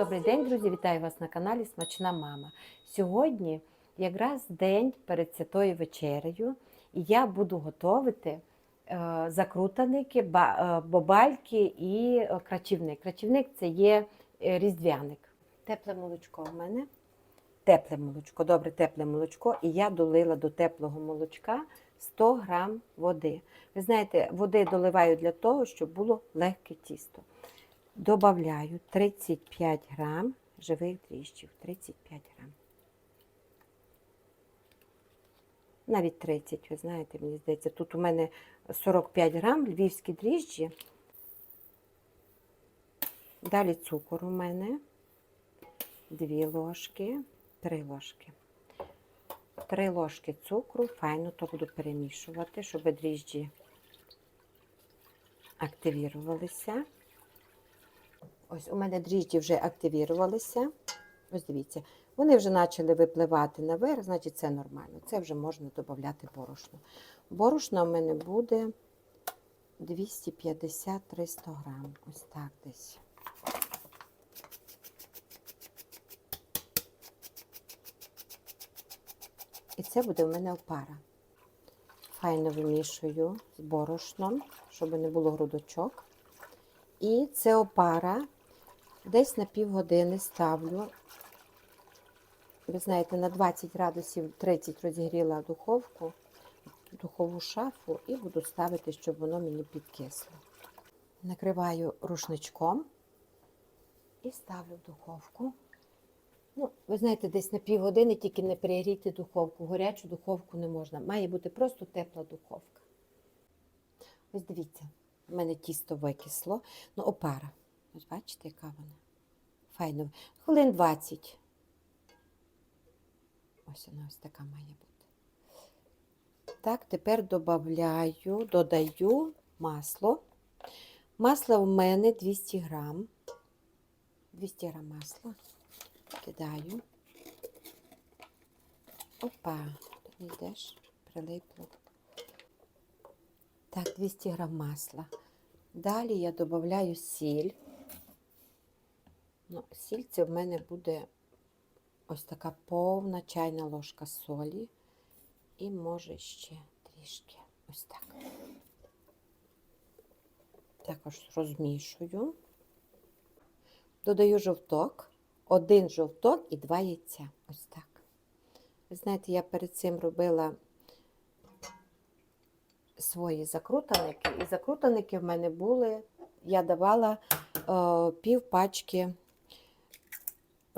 Добрий день, друзі! Вітаю вас на каналі Смачна Мама. Сьогодні якраз день перед святою вечерею, і я буду готувати е, закрутаники, е, бобальки і е, крачівник. Крачівник це є різдвяник. Тепле молочко в мене. Тепле молочко, добре, тепле молочко. І я долила до теплого молочка 100 грам води. Ви знаєте, води доливаю для того, щоб було легке тісто. Добавляю 35 грам живих дріжджів. 35 грам. Навіть 30, ви знаєте, мені здається, тут у мене 45 грам львівські дріжджі. Далі цукор у мене. 2 ложки, 3 ложки. 3 ложки цукру, файно то буду перемішувати, щоб дріжджі активірувалися. Ось у мене дріжджі вже активірувалися. Ось дивіться, вони вже почали випливати наверх, значить це нормально. Це вже можна додати борошно. Борошно у мене буде 250-300 грам. Ось так десь. І це буде у мене опара. Файно вимішую з борошном, щоб не було грудочок. І це опара десь на півгодини ставлю. Ви знаєте, на 20 градусів 30 розігріла духовку, духову шафу і буду ставити, щоб воно мені підкисло. Накриваю рушничком і ставлю в духовку. Ну, ви знаєте, десь на півгодини тільки не перегрійте духовку. Горячу духовку не можна. Має бути просто тепла духовка. Ось дивіться, у мене тісто викисло. Ну, опара. Ось бачите, яка вона? Файно. Хвилин 20. Ось вона ось така має бути. Так, тепер додаю, додаю масло. Масло у мене 200 грам. 200 грам масла. Кидаю. Опа, ти не йдеш, прилипло. Так, 200 грам масла. Далі я додаю сіль. Ну, сіль в мене буде ось така повна чайна ложка солі. І може ще трішки. Ось так. Також розмішую. Додаю жовток, один жовток і два яйця. Ось так. Ви знаєте, я перед цим робила свої закрутаники. І закрутаники в мене були, я давала е, пів пачки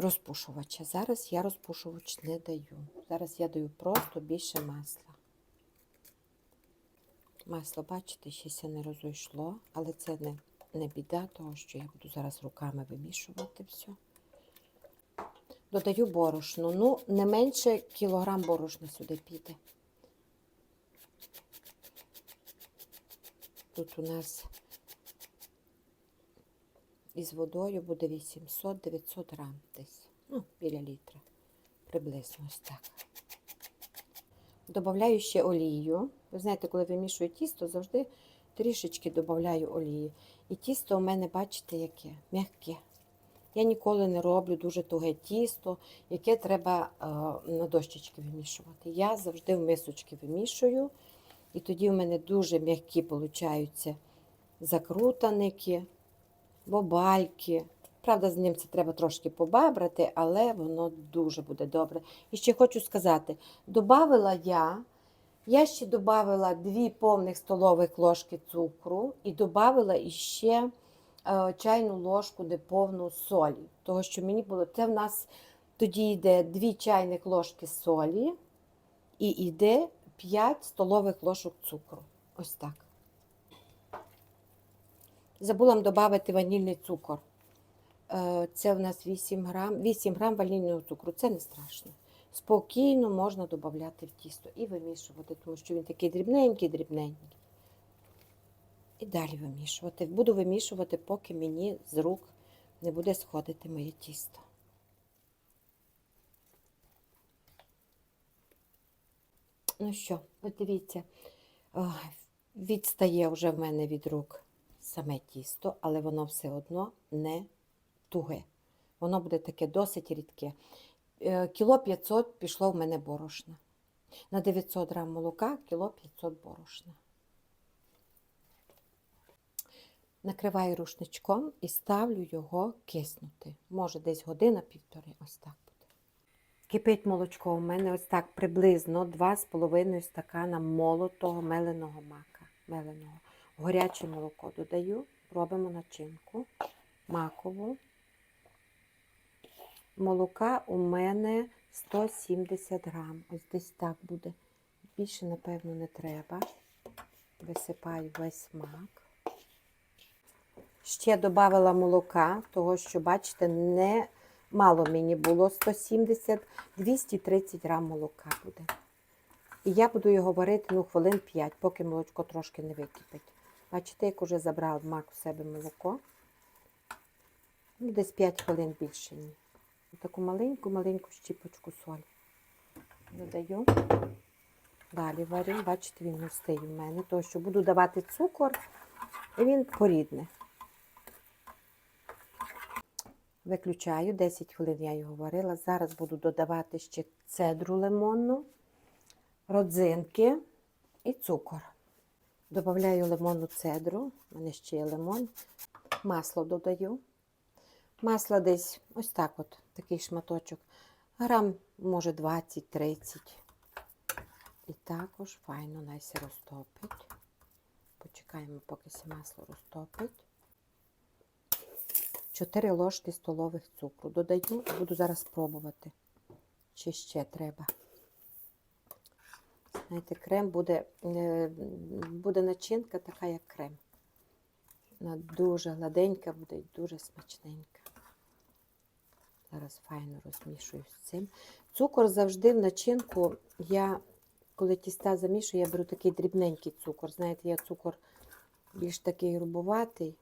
розпушувача. Зараз я розпушувач не даю. Зараз я даю просто більше масла. Масло, бачите, ще не розійшло, але це не, не біда, того що я буду зараз руками вимішувати все. Додаю борошно. Ну, не менше кілограм борошна сюди піде. Тут у нас із водою буде 800-900 грам десь. Ну, біля літра. Приблизно ось так. Добавляю ще олію. Ви знаєте, коли вимішую тісто, завжди трішечки додаю олії. І тісто у мене, бачите, яке м'яке. Я ніколи не роблю дуже туге тісто, яке треба е, на дощечки вимішувати. Я завжди в мисочки вимішую. І тоді у мене дуже м'які получаються закрутаники, бобальки. Правда, з ним це треба трошки побабрати, але воно дуже буде добре. І ще хочу сказати: додавила я, я ще додавила 2 повних столових ложки цукру і додавила іще е, чайну ложку неповну солі. Того, що мені було, це в нас тоді йде 2 чайних ложки солі і йде 5 столових ложок цукру. Ось так. Забула вам додати ванільний цукор. Е, Це в нас 8 грам, 8 грам ванільного цукру. Це не страшно. Спокійно можна додати в тісто і вимішувати, тому що він такий дрібненький, дрібненький. І далі вимішувати. Буду вимішувати, поки мені з рук не буде сходити моє тісто. Ну що, от дивіться, відстає вже в мене від рук саме тісто, але воно все одно не туге. Воно буде таке досить рідке. Е, Кіло 500 пішло в мене борошна. На 900 грам молока кіло 500 борошна. Накриваю рушничком і ставлю його киснути. Може, десь година-півтори, ось так буде. Кипить молочко у мене ось так приблизно 2,5 стакана молотого меленого мака. Меленого. Горяче молоко додаю, робимо начинку макову. Молока у мене 170 грам. Ось десь так буде. Більше, напевно, не треба. Висипаю весь мак. Ще додала молока, того що, бачите, не мало мені було 170, 230 грам молока буде. І я буду його варити ну, хвилин 5, поки молочко трошки не википить. Бачите, як уже забрав мак у себе молоко. Ну, десь 5 хвилин більше ні. Таку маленьку-маленьку щіпочку солі. Додаю. Далі варю, бачите, він густий у мене, тому що буду давати цукор, і він порідне. Виключаю, 10 хвилин я його варила. Зараз буду додавати ще цедру лимонну, родзинки і цукор. Добавляю лимонну цедру, у мене ще є лимон, масло додаю. Масло десь ось так от, такий шматочок. Грам, може, 20-30. І також файно найся розтопить. Почекаємо, поки це масло розтопить. 4 ложки столових цукру. Додаю буду зараз пробувати, чи ще треба. Знаєте, крем буде, е, буде начинка така, як крем. Вона дуже гладенька буде і дуже смачненька. Зараз файно розмішую з цим. Цукор завжди в начинку. Я, коли тіста замішую, я беру такий дрібненький цукор. Знаєте, я цукор більш такий грубуватий.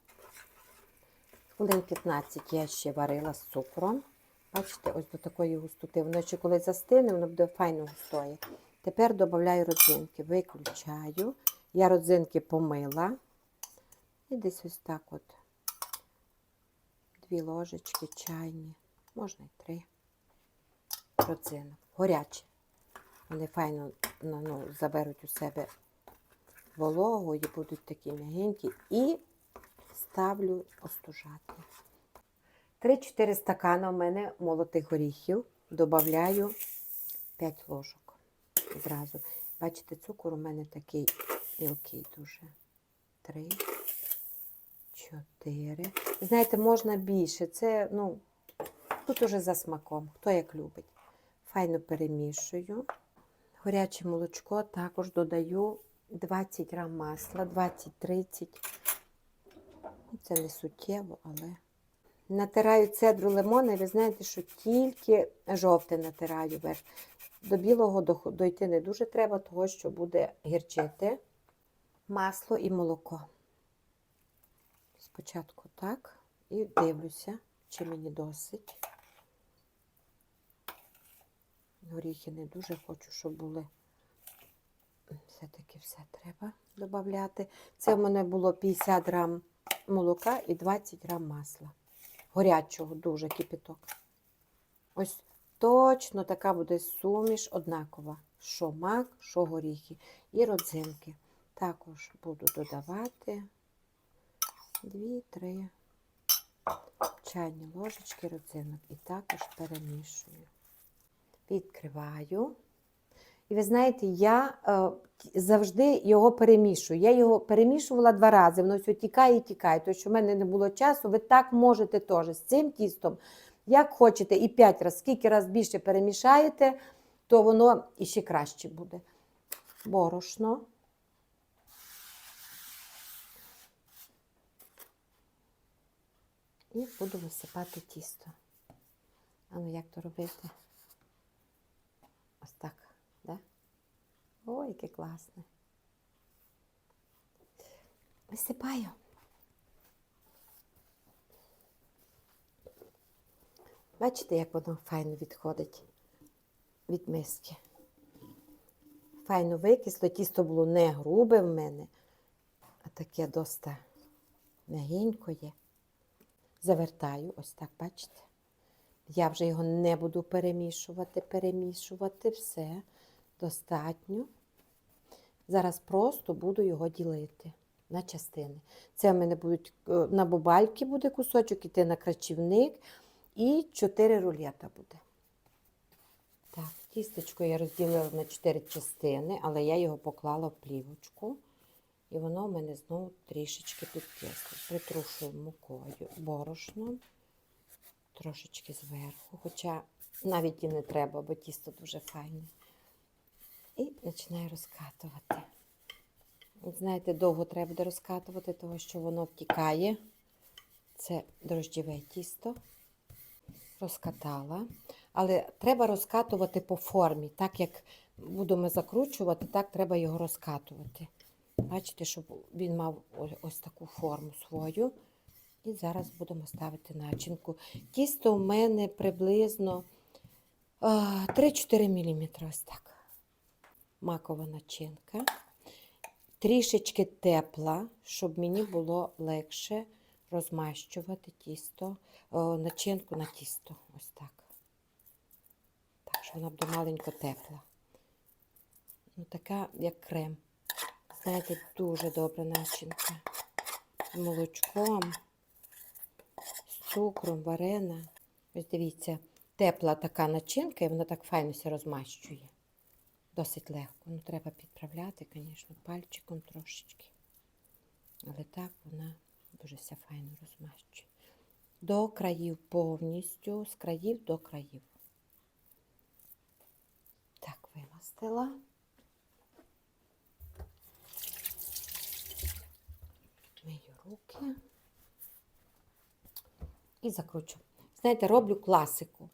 Хвилин 15 я ще варила з цукром. Бачите, ось до такої густоти. Воно ще коли застине, воно буде файно густої. Тепер додаю родзинки. Виключаю. Я родзинки помила. І десь ось так от. Дві ложечки чайні, можна й три родзинок. Горячі. Вони файно ну, ну, заберуть у себе вологу і будуть такі м'ягенькі. І ставлю остужати. 3-4 стакана у мене молотих горіхів. Добавляю 5 ложок зразу. Бачите, цукор у мене такий мілкий дуже. 3, 4. Знаєте, можна більше. Це, ну, тут уже за смаком, хто як любить. Файно перемішую. Горяче молочко також додаю 20 грам масла, 20-30 це не суттєво, але. Натираю цедру лимона, і ви знаєте, що тільки жовте натираю верх. До білого дойти не дуже треба, того що буде гірчити масло і молоко. Спочатку так. І дивлюся, чи мені досить. Горіхи не дуже хочу, щоб були. Все-таки все треба додати. Це в мене було 50 грам молока і 20 грам масла. Горячого, дуже кипяток. Ось точно така буде суміш однакова. Що мак, що горіхи. І родзинки. Також буду додавати 2-3 чайні ложечки родзинок. І також перемішую. Відкриваю. І ви знаєте, я е, завжди його перемішую. Я його перемішувала два рази, воно все тікає і тікає. Тому що в мене не було часу, ви так можете теж з цим тістом, як хочете, і п'ять разів, скільки раз більше перемішаєте, то воно іще краще буде. Борошно. І буду висипати тісто. А ну як то робити? Ось так. Да? Ой, яке класне. Висипаю. Бачите, як воно файно відходить від миски. Файно викисло, тісто було не грубе в мене, а таке доста м'ягенькое. Завертаю, ось так, бачите? Я вже його не буду перемішувати, перемішувати все достатньо. Зараз просто буду його ділити на частини. Це в мене будуть е, на бубальки буде кусочок, іти на крачівник і 4 рулета буде. Так, тістечко я розділила на 4 частини, але я його поклала в плівочку. І воно в мене знову трішечки підкисло. Притрушую мукою, борошном, трошечки зверху, хоча навіть і не треба, бо тісто дуже файне. І починаю розкатувати. Знаєте, довго треба буде розкатувати, тому що воно втікає. Це дрожджеве тісто. Розкатала. Але треба розкатувати по формі. Так як будемо закручувати, так треба його розкатувати. Бачите, щоб він мав ось таку форму свою. І зараз будемо ставити начинку. Тісто у мене приблизно 3-4 мм. Ось так. Макова начинка. Трішечки тепла, щоб мені було легше розмащувати тісто, о, начинку на тісто. Ось так. Так, що вона буде маленько тепла. Ну, така, як крем. Знаєте, дуже добра начинка. З молочком, з цукром, варена. Ось дивіться, тепла така начинка, і вона так файно все розмащує. Досить легко. Ну, треба підправляти, звісно, пальчиком трошечки. Але так вона все файно розмащує. До країв повністю, з країв до країв. Так, вимастила. Мию руки і закручу. Знаєте, роблю класику.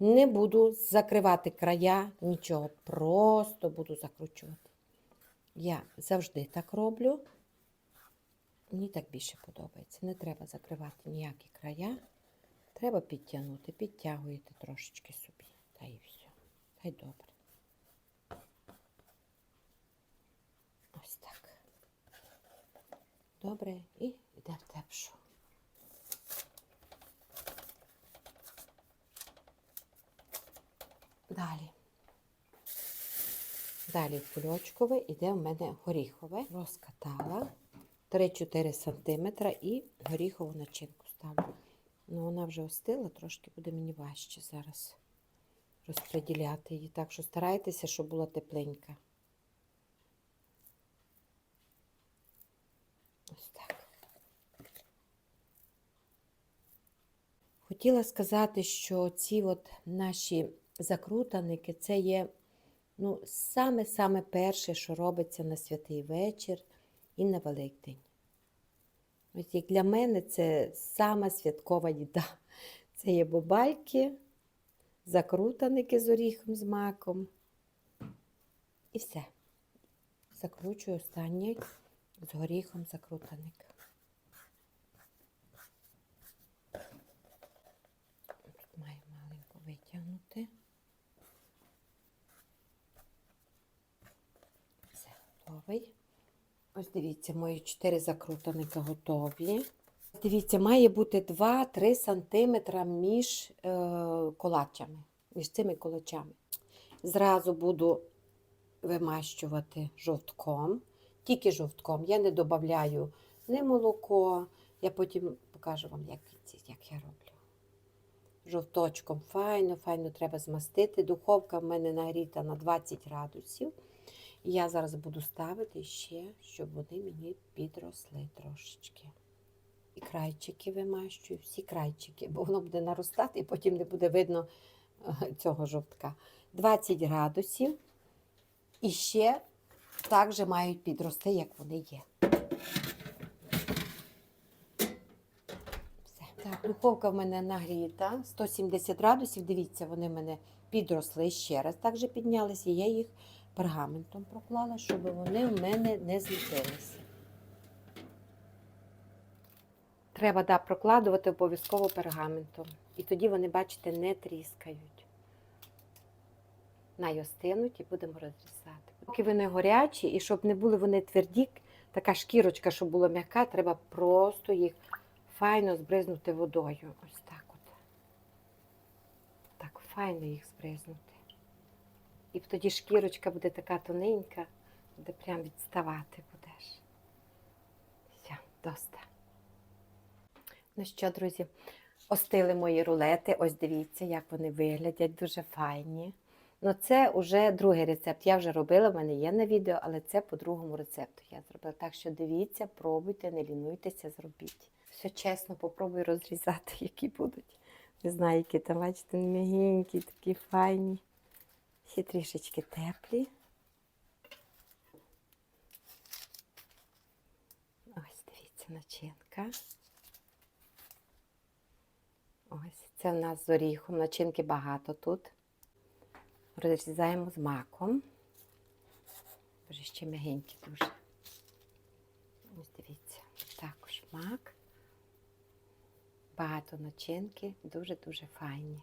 Не буду закривати края, нічого, просто буду закручувати. Я завжди так роблю. Мені так більше подобається. Не треба закривати ніякі края. Треба підтягнути. Підтягуєте трошечки собі. Та і все. Та й добре. Ось так. Добре, і йде в тепшу. Далі. Далі кульочкове йде в мене горіхове. Розкатала 3-4 см і горіхову начинку ставлю. Ну, вона вже остила, трошки буде мені важче зараз розподіляти її. Так що старайтеся, щоб була тепленька. Ось так. Хотіла сказати, що ці от наші закрутаники це є ну, саме-саме перше, що робиться на святий вечір і на Великдень. Ось як для мене це сама святкова їда. Це є бобальки, закрутаники з оріхом з маком. І все. Закручую останній з горіхом закрутаник. Тут маю маленько витягнути. Все, готовий. Ось дивіться, мої 4 закрутаника готові. Дивіться, має бути 2-3 см між е, колачами, між цими колачами. Зразу буду вимащувати жовтком, тільки жовтком. Я не додаю не молоко. Я потім покажу вам, як, як я роблю. Жовточком файно, файно треба змастити. Духовка в мене нагріта на 20 градусів. Я зараз буду ставити ще, щоб вони мені підросли трошечки. І крайчики вимащую, всі крайчики, бо воно буде наростати і потім не буде видно е, цього жовтка. 20 градусів. І ще так же мають підрости, як вони є. Все. Так, духовка в мене нагріта, 170 градусів. Дивіться, вони в мене підросли ще раз. Так же піднялися. Я їх пергаментом проклала, щоб вони в мене не зліпилися. Треба да, прокладувати обов'язково пергаментом. І тоді вони, бачите, не тріскають. Найостинуть і будемо розрізати. Поки вони горячі, і щоб не були вони тверді, така шкірочка, щоб була м'яка, треба просто їх файно збризнути водою. Ось так от. Так, файно їх збризнути. І тоді шкірочка буде така тоненька, буде прям відставати будеш. Все, доста. Ну що, друзі, остили мої рулети. Ось дивіться, як вони виглядять, дуже файні. Ну, це вже другий рецепт. Я вже робила, в мене є на відео, але це по другому рецепту я зробила. Так що дивіться, пробуйте, не лінуйтеся, зробіть. Все чесно, попробуй розрізати, які будуть. Не знаю, які там, бачите, м'ягенькі, такі файні. Ще трішечки теплі. Ось, дивіться, начинка. Ось, це в нас з оріхом. Начинки багато тут. Розрізаємо з маком. Боже, ще м'ягенькі дуже. Ось дивіться, також мак. Багато начинки, дуже-дуже файні.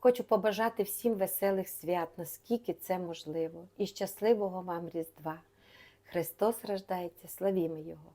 Хочу побажати всім веселих свят, наскільки це можливо, і щасливого вам Різдва. Христос рождається, славімо Його!